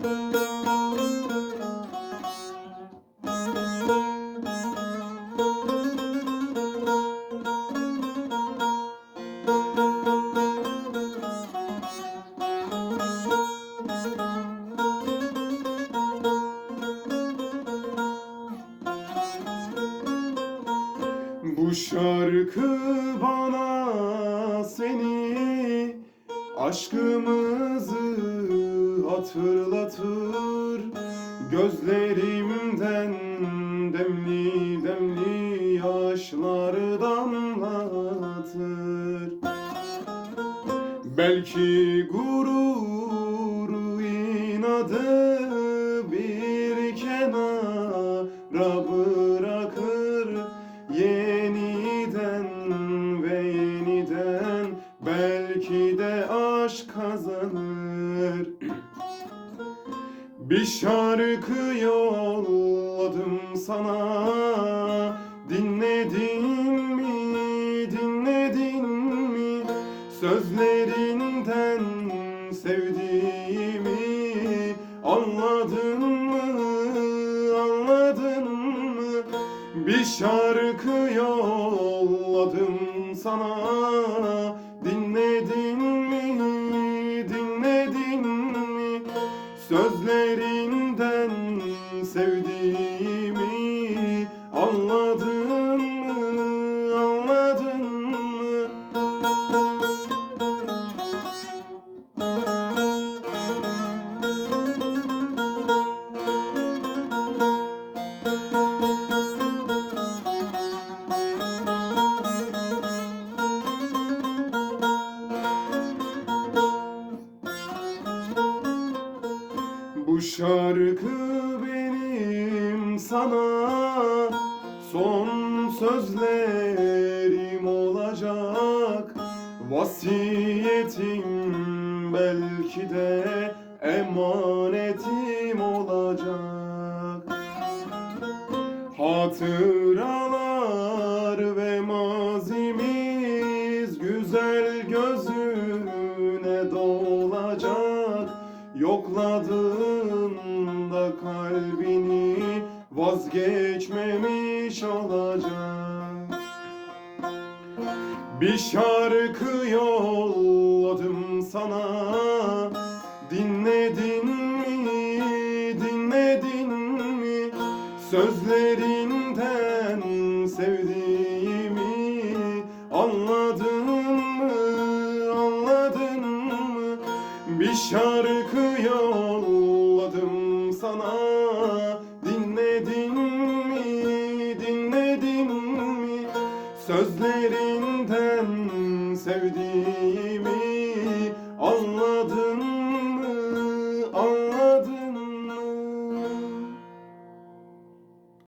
Bu şarkı bana seni aşkımızı hatırlatır. Gözlerimden demli demli yaşlar damlatır. Belki gururu inadı bir kenara bırakır. Yeniden ve yeniden belki de aşk kazanır Bir şarkı yolladım sana. Dinledin mi, dinledin mi? Sözlerinden sevdiğimi Anladın mı, anladın mı? Bir şarkı yolladım sana. Dinledin mi, dinledin mi? Sözlerinden sevdiğimi Anladın Bu şarkı sana son sözlerim olacak. Vasiyetim belki de emanetim olacak. Hatıralar ve mazimiz güzel gözüne dolacak. Yokladığında kalbini vazgeçmemiş olacak Bir şarkı yolladım sana. Dinledin mi, dinledin mi? Sözlerinden sevdiğimi Anladın mı, anladın mı? Bir şarkı Sözlerinden sevdiğimi